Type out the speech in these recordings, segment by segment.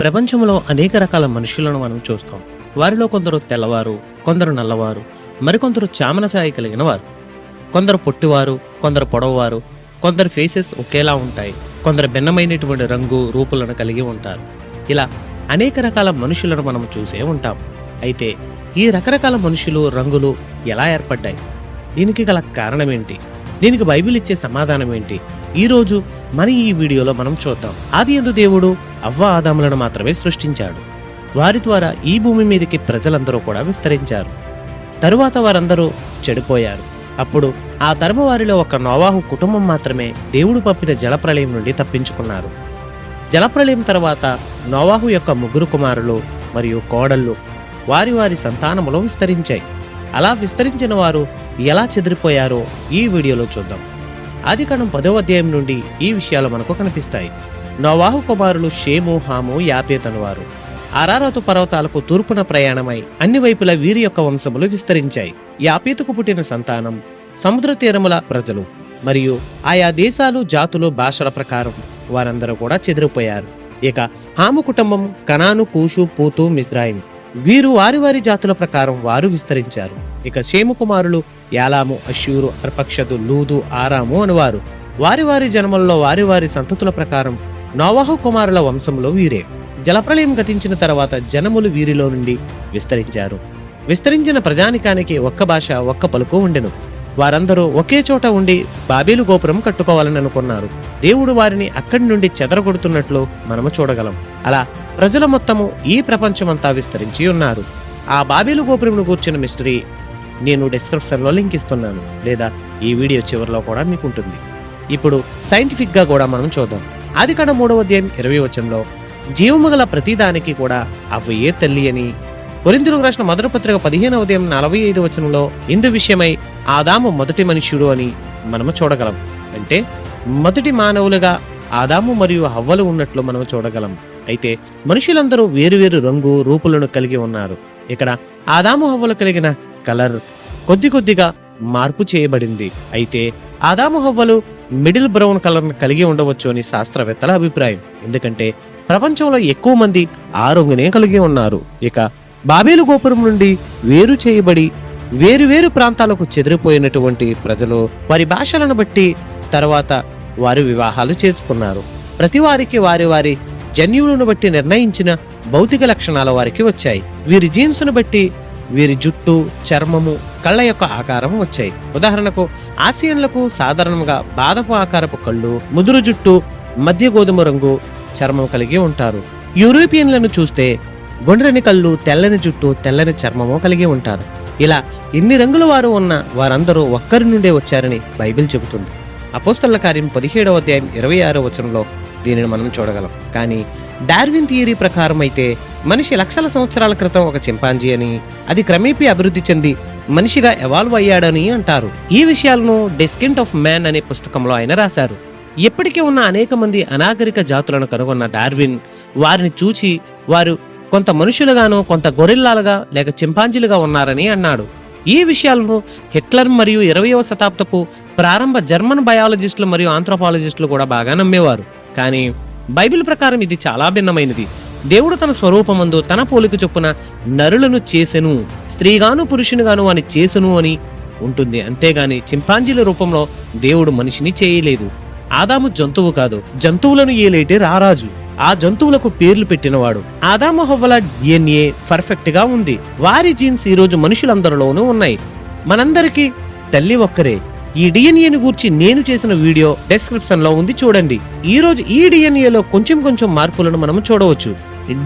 ప్రపంచంలో అనేక రకాల మనుషులను మనం చూస్తాం. వారిలో కొందరు తెల్లవారు కొందరు నల్లవారు మరికొందరు చామన ఛాయ కలిగిన వారు. కొందరు పొట్టివారు కొందరు పొడవవారు కొందరు ఫేసెస్ ఒకేలా ఉంటాయి. కొందరు భిన్నమైనటువంటి రంగు రూపులను కలిగి ఉంటారు. ఇలా అనేక రకాల మనుషులను మనం చూసే ఉంటాం. అయితే ఈ రకరకాల మనుషులు రంగులు ఎలా ఏర్పడ్డాయి? దీనికి గల కారణం ఏంటి దీనికి బైబిల్ ఇచ్చే సమాధానం ఏంటి ఈరోజు మరి ఈ వీడియోలో మనం చూద్దాం. ఆది ఎందు దేవుడు అవ్వ ఆదాములను మాత్రమే సృష్టించాడు. వారి ద్వారా ఈ భూమి మీదకి ప్రజలందరూ కూడా విస్తరించారు. తరువాత వారందరూ చెడిపోయారు. అప్పుడు ఆ తరమ వారిలో ఒక నోవాహు కుటుంబం మాత్రమే దేవుడు పంపిన జలప్రలయం నుండి తప్పించుకున్నారు. జలప్రలయం తర్వాత నోవాహు యొక్క ముగ్గురు కుమారులు మరియు కోడళ్ళు వారి వారి సంతానములో విస్తరించాయి. అలా విస్తరించిన వారు ఎలా చెదిరిపోయారో ఈ వీడియోలో చూద్దాం. ఆదికాండం పదో అధ్యాయం నుండి ఈ విషయాలు మనకు కనిపిస్తాయి. నోవాహు కుమారులు షేము హాము యాపేతను వారు అరారతు పర్వతాలకు తూర్పున ప్రయాణమై అన్ని వైపులా వీరి యొక్క వంశములు విస్తరించాయి. యాపేతుకు పుట్టిన సంతానం సముద్ర తీరముల ప్రజలు మరియు ఆయా దేశాలు జాతులు భాషల ప్రకారం వారందరూ కూడా చెదిరిపోయారు. ఇక హాము కుటుంబం కనాను కూషు పూతు మిజ్రాయిం వీరు వారి వారి జాతుల ప్రకారం వారు విస్తరించారు. ఇక షేము కుమారులు యాలాము అషూరు అర్పక్షదు లూదు ఆరాము అనువారు. వారి వారి జన్మల్లో వారి వారి సంతతుల ప్రకారం నోవాహు కుమారుల వంశంలో వీరే. జలప్రలయం గతించిన తర్వాత జనములు వీరిలో నుండి విస్తరించారు. విస్తరించిన ప్రజానికానికి ఒక్క భాష ఒక్క పలుకు ఉండెను. వారందరూ ఒకే చోట ఉండి బాబేలు గోపురం కట్టుకోవాలని అనుకున్నారు. దేవుడు వారిని అక్కడి నుండి చెదరగొడుతున్నట్లు మనము చూడగలం. అలా ప్రజల మొత్తము ఈ ప్రపంచమంతా విస్తరించి ఉన్నారు. ఆ బాబేలు గోపురంను కూర్చున్న మిస్టరీ నేను డిస్క్రిప్షన్లో లింక్ ఇస్తున్నాను. లేదా ఈ వీడియో చివరిలో కూడా మీకు ఉంటుంది. ఇప్పుడు సైంటిఫిక్గా కూడా మనం చూద్దాం. ఆది కాండ మూడవ అధ్యాయం ఇరవై వచనంలో జీవము గల ప్రతిదానికి కూడా అవ్వయే తల్లి అని. కొరిందులకు రాసిన మొదటి పత్రిక పదిహేనవ ఉదయం నలభై ఐదు వచనంలో ఇందు విషయమై ఆదాము మొదటి మనుష్యుడు అని మనము చూడగలం. అంటే మొదటి మానవులుగా ఆదాము మరియు హవ్వలు ఉన్నట్లు మనం చూడగలం. అయితే మనుషులందరూ వేరువేరు రంగు రూపులను కలిగి ఉన్నారు. ఇక్కడ ఆదాము హవ్వలు కలిగిన కలర్ కొద్ది కొద్దిగా మార్పు చేయబడింది. అయితే ఆదాము హవ్వలు మిడిల్ బ్రౌన్ కలర్ను కలిగి ఉండవచ్చు అని శాస్త్రవేత్తల అభిప్రాయం. ఎందుకంటే ప్రపంచంలో ఎక్కువ మంది ఆ రంగునే కలిగి ఉన్నారు. ఇక బాబేలు గోపురం నుండి వేరు చేయబడి వేరువేరు ప్రాంతాలకు చెదిరిపోయినటువంటి ప్రజలు వారి భాషలను బట్టి తర్వాత వారి వివాహాలు చేసుకున్నారు. ప్రతి వారికి వారి వారి జన్యువులను బట్టి నిర్ణయించిన భౌతిక లక్షణాలు వారికి వచ్చాయి. వీరి జీన్స్ను బట్టి వీరి జుట్టు చర్మము కళ్ళ యొక్క ఆకారం వచ్చాయి. ఉదాహరణకు ఆసియన్లకు సాధారణంగా బాదపు ఆకారపు కళ్ళు ముదురు జుట్టు మధ్య గోధుమ రంగు చర్మం కలిగి ఉంటారు. యూరోపియన్లను చూస్తే గుండ్రని కళ్ళు తెల్లని జుట్టు తెల్లని చర్మము కలిగి ఉంటారు. ఇలా ఎన్ని రంగుల వారు ఉన్న వారందరూ ఒక్కరి నుండే వచ్చారని బైబిల్ చెబుతుంది. అపోస్తల కార్యం పదిహేడవ అధ్యాయం ఇరవై ఆరో వచనంలో దీనిని మనం చూడగలం. కానీ డార్విన్ థియరీ ప్రకారం అయితే మనిషి లక్షల సంవత్సరాల క్రితం ఒక చింపాంజీ అని అది క్రమేపీ అభివృద్ధి చెంది మనిషిగా ఎవాల్వ్ అయ్యాడని అంటారు. ఈ విషయాలను డెస్కింట్ ఆఫ్ మ్యాన్ అనే పుస్తకంలో ఆయన రాశారు. ఇప్పటికే ఉన్న అనేక మంది అనాగరిక జాతులను కనుగొన్న డార్విన్ వారిని చూచి వారు కొంత మనుషులుగాను కొంత గొరిల్లాలుగా లేక చింపాంజీలుగా ఉన్నారని అన్నాడు. ఈ విషయాలను హిట్లర్ మరియు ఇరవయవ శతాబ్దపు ప్రారంభ జర్మన్ బయాలజిస్టులు మరియు ఆంథ్రోపాలజిస్టులు కూడా బాగా నమ్మేవారు. కానీ బైబిల్ ప్రకారం ఇది చాలా భిన్నమైనది. దేవుడు తన స్వరూపమందు తన పోలిక చొప్పున నరులను చేసెను స్త్రీగాను పురుషునిగాను అని చేసెను అని ఉంటుంది. అంతేగాని చింపాంజీల రూపంలో దేవుడు మనిషిని చేయలేదు. ఆదాము జంతువు కాదు జంతువులను ఏలేటి రారాజు. ఆ జంతువులకు పేర్లు పెట్టినవాడు. ఆదాము హవ్వల డిఎన్ఏ పర్ఫెక్ట్గా ఉంది. వారి జీన్స్ ఈరోజు మనుషులందరిలోనూ ఉన్నాయి. మనందరికీ తల్లి ఒక్కరే. ఈ డిఎన్ఏని గూర్చి నేను చేసిన వీడియో డెస్క్రిప్షన్లో ఉంది చూడండి. ఈ రోజు ఈ డిఎన్ఏలో కొంచెం కొంచెం మార్పులను మనం చూడవచ్చు.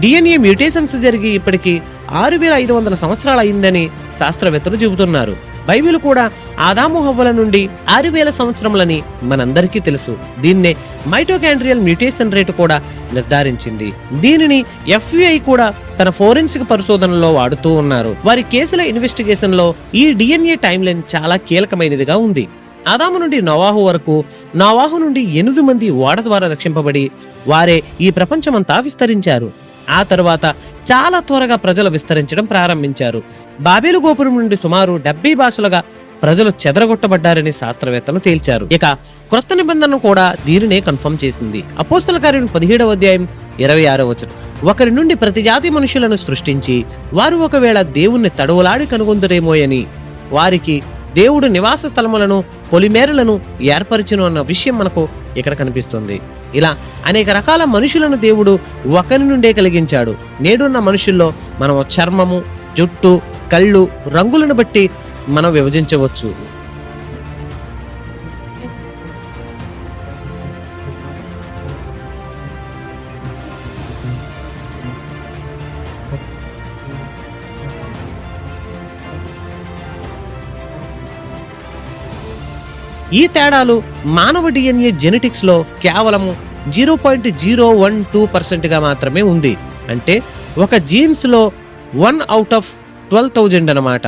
డిఎన్ఏ మ్యూటేషన్స్ జరిగి ఇప్పటికీ ఆరు వేల ఐదు వందల సంవత్సరాలు అయిందని శాస్త్రవేత్తలు చెబుతున్నారు. బైబిల్ కూడా ఆదాము హవ్వల నుండి ఆరు వేల సంవత్సరములని మనందరికీ తెలుసు. దీన్నే మైటోకాండ్రియల్ మ్యూటేషన్ రేటు కూడా నిర్ధారించింది. దీనిని ఎఫ్బిఐ కూడా తన ఫోరెన్సిక్ పరిశోధనలో వాడుతూ ఉన్నారు. వారి కేసుల ఇన్వెస్టిగేషన్లో ఈ డిఎన్ఏ టైం లైన్ చాలా కీలకమైనదిగా ఉంది. ఆదాము నుండి నవాహు వరకు నవాహు నుండి ఎనిమిది మంది ఓడ ద్వారా రక్షింపబడి వారే ఈ ప్రపంచమంతా విస్తరించారు. ఆ తరువాత చాలా త్వరగా ప్రజలు విస్తరించడం ప్రారంభించారు. బాబేలు గోపురం నుండి సుమారు డెబ్బై భాషలుగా ప్రజలు చెదరగొట్టబడ్డారని శాస్త్రవేత్తలు తేల్చారు. ఇక క్రొత్త నిబంధన కూడా దీనినే కన్ఫర్మ్ చేసింది. అపోస్తల కార్యం పదిహేడవ అధ్యాయం ఇరవై ఆరో వచనం. ఒకరి నుండి ప్రతి జాతి మనుషులను సృష్టించి వారు ఒకవేళ దేవుణ్ణి తడవులాడి కనుగొందరేమోయని వారికి దేవుడు నివాస స్థలములను పొలిమేరులను ఏర్పరిచును అన్న విషయం మనకు ఇక్కడ కనిపిస్తుంది. ఇలా అనేక రకాల మనుషులను దేవుడు ఒకరి నుండే కలిగించాడు. నేడున్న మనుషుల్లో మనం చర్మము జుట్టు కళ్ళు రంగులను బట్టి మనం విభజించవచ్చు. ఈ తేడాలు మానవ డిఎన్ఏ జెనెటిక్స్లో కేవలం zero point zero one two పర్సెంట్గా మాత్రమే ఉంది. అంటే ఒక జీన్స్లో one out of twelve thousand అనమాట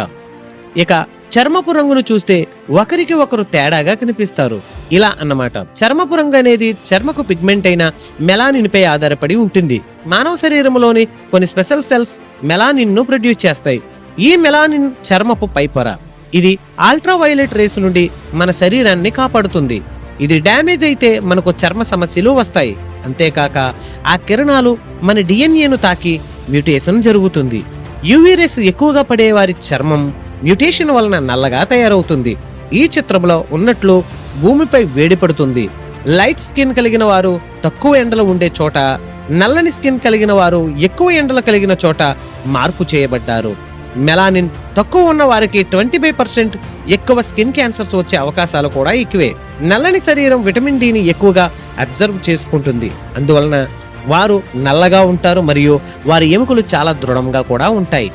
ఇక చర్మపు రంగును చూస్తే ఒకరికి ఒకరు తేడాగా కనిపిస్తారు. ఇలా అన్నమాట. చర్మపు రంగు అనేది చర్మకు పిగ్మెంట్ అయిన మెలానిన్ పై ఆధారపడి ఉంటుంది. మానవ శరీరంలోని కొన్ని స్పెషల్ సెల్స్ మెలానిన్ను ప్రొడ్యూస్ చేస్తాయి. ఈ మెలానిన్ చర్మపు పైపొర. ఇది అల్ట్రావైలెట్ రేస్ నుండి మన శరీరాన్ని కాపాడుతుంది. ఇది డ్యామేజ్ అయితే మనకు చర్మ సమస్యలు వస్తాయి. అంతేకాక ఆ కిరణాలు మన డిఎన్ఏను తాకి మ్యూటేషన్ జరుగుతుంది. యూవీ రేస్ ఎక్కువగా పడే వారి చర్మం మ్యూటేషన్ వలన నల్లగా తయారవుతుంది. ఈ చిత్రంలో ఉన్నట్లు భూమిపై వేడి పడుతుంది. లైట్ స్కిన్ కలిగిన వారు తక్కువ ఎండలు ఉండే చోట నల్లని స్కిన్ కలిగిన వారు ఎక్కువ ఎండలు కలిగిన చోట మార్పు చేయబడ్డారు. మెలానిన్. తక్కువ ఉన్న వారికి ట్వంటీ ఫైవ్ పర్సెంట్ ఎక్కువ స్కిన్ క్యాన్సర్స్ వచ్చే అవకాశాలు కూడా ఎక్కువే. నల్లని శరీరం విటమిన్ డిని ఎక్కువగా అబ్జర్వ్ చేసుకుంటుంది. అందువలన వారు నల్లగా ఉంటారు మరియు వారి ఎముకలు చాలా దృఢంగా కూడా ఉంటాయి.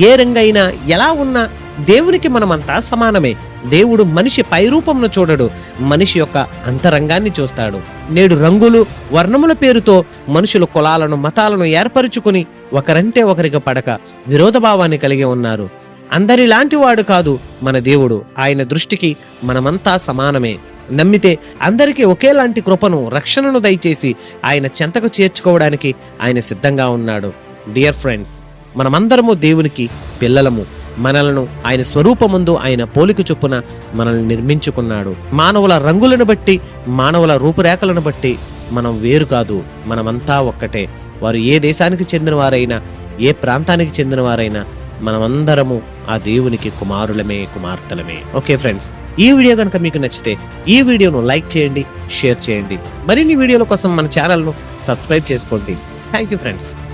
ఏ రంగైనా ఎలా ఉన్నా దేవునికి మనమంతా సమానమే. దేవుడు మనిషి పైరూపంను చూడడు మనిషి యొక్క అంతరంగాన్ని చూస్తాడు. నేడు రంగులు వర్ణముల పేరుతో మనుషులు కులాలను మతాలను ఏర్పరుచుకుని ఒకరంటే ఒకరికి పడక విరోధభావాన్ని కలిగి ఉన్నారు. అందరిలాంటి వాడు కాదు మన దేవుడు. ఆయన దృష్టికి మనమంతా సమానమే. నమ్మితే అందరికీ ఒకేలాంటి కృపను రక్షణను దయచేసి ఆయన చెంతకు చేర్చుకోవడానికి ఆయన సిద్ధంగా ఉన్నాడు. డియర్ ఫ్రెండ్స్ మనమందరము దేవునికి పిల్లలము. మనలను ఆయన స్వరూపముందు ఆయన పోలిక చొప్పున మనల్ని నిర్మించుకున్నాడు. మానవుల రంగులను బట్టి మానవుల రూపురేఖలను బట్టి మనం వేరు కాదు మనమంతా ఒక్కటే. వారు ఏ దేశానికి చెందినవారైనా ఏ ప్రాంతానికి చెందినవారైనా మనమందరము ఆ దేవునికి కుమారులమే కుమార్తెలమే. ఓకే ఫ్రెండ్స్ ఈ వీడియో కనుక మీకు నచ్చితే ఈ వీడియోను లైక్ చేయండి షేర్ చేయండి. మరిన్ని వీడియోల కోసం మన ఛానల్ను సబ్స్క్రైబ్ చేసుకోండి. Thank you friends.